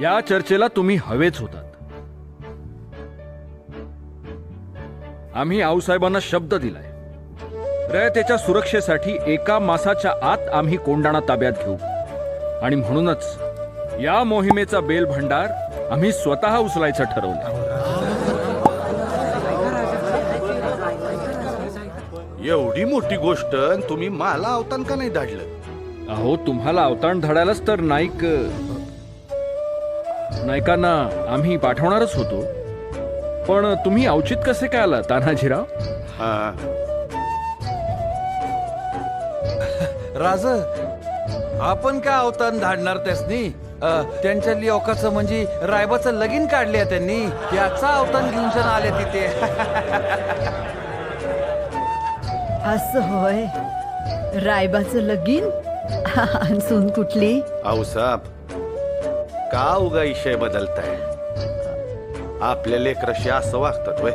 या चर्चेला तुम्ही हवेच होतात. आम्ही आऊसाहेबांना शब्द दिलाय. रयतेच्या सुरक्षेसाठी एका मासाच्या आत आम्ही कोंडाणा ताब्यात घेऊ. आणि म्हणूनच या मोहिमेचा बेल भंडार आम्ही स्वतः उचलायचं ठरवलं. एवढी मोठी गोष्ट तुम्ही मला अवतान का नाही धाडलं अहो तुम्हाला अवताण धडायलाच तर नाईक नायकांना आम्ही पाठवणारच होतो. पण तुम्ही औचित कसे काय आला तान्हाजीराव हा. राज आपण काय अवतार धाडणार त्यासनी त्यांच्या लिओकाचं म्हणजे रायबाचं लगीन काढले त्यांनी. याचा अवतार घेऊन जण आले तिथे. असं होय? रायबाचं लगीन? सून कुठली? आऊसाब का उगा इशय बदलताय? आपल्या लेकराशी असं वागतात वय.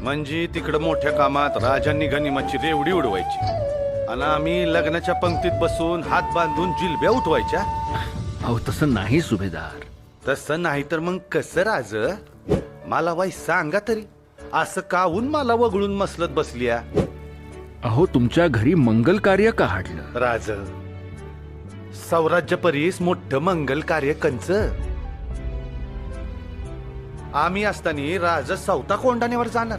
म्हणजे तिकडं मोठ्या कामात राजांनी गनिमाची रेवडी उडवायची. आणि आम्ही लग्नाच्या पंक्तीत बसून हात बांधून जिलब्या उठवायच्या. अहो तसं नाही सुभेदार. तसं नाही तर मग कसं राज? मला वाई सांगा तरी. असं काहून मला वगळून मसलत बसलिया? अहो तुमच्या घरी मंगल कार्य का हाडलं? राज सौराज्य परीस मोठं मंगल कार्य कंच. आम्ही असताना राज सवता कोंडाण्यावर जाणार.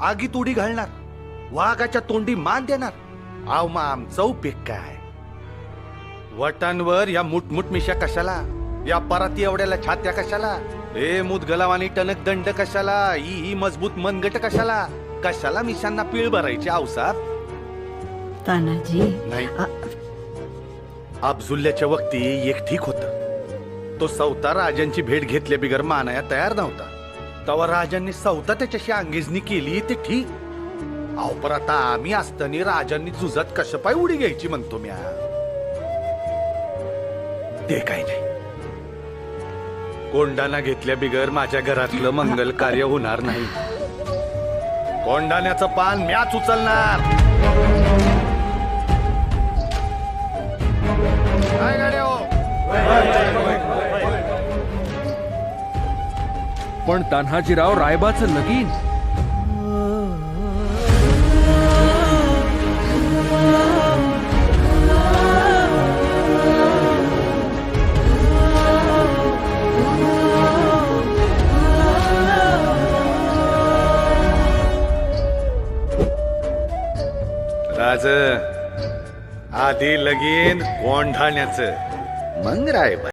आगीत उडी घालणार. वाघाच्या तोंडी मान देणार. आव मग आमचा उपयोग काय? वटांवर या मुटमुट मिशा कशाला? या पराती एवढ्याला छात्या कशाला? ए मुदगलावानी टणक दंड कशाला? ही ही मजबूत मनगट कशाला? कशाला मिशांना पीळ भरायची आवसाब तानाजी नाही. अब्जुल्याच्या अब्जुल्ल्याच्या वक्ती एक ठीक होत. तो सौता राजांची भेट घेतल्या बिगर मानाया तयार नव्हता. तेव्हा राजांनी सौता त्याच्याशी अंगेजनी केली ते ठीक. अहो पर आता आम्ही असताना राजांनी जुजात कशा पाय उडी घ्यायची म्हणतो म्या? ते काही नाही. कोंडाणा घेतल्या बिगर माझ्या घरातलं मंगल कार्य होणार नाही. कोंडाण्याचं पान म्याच उचलणार. पण तान्हाजीराव रायबाचं लगीन. राज आधी लगीन कोंढाण्याचं मग राय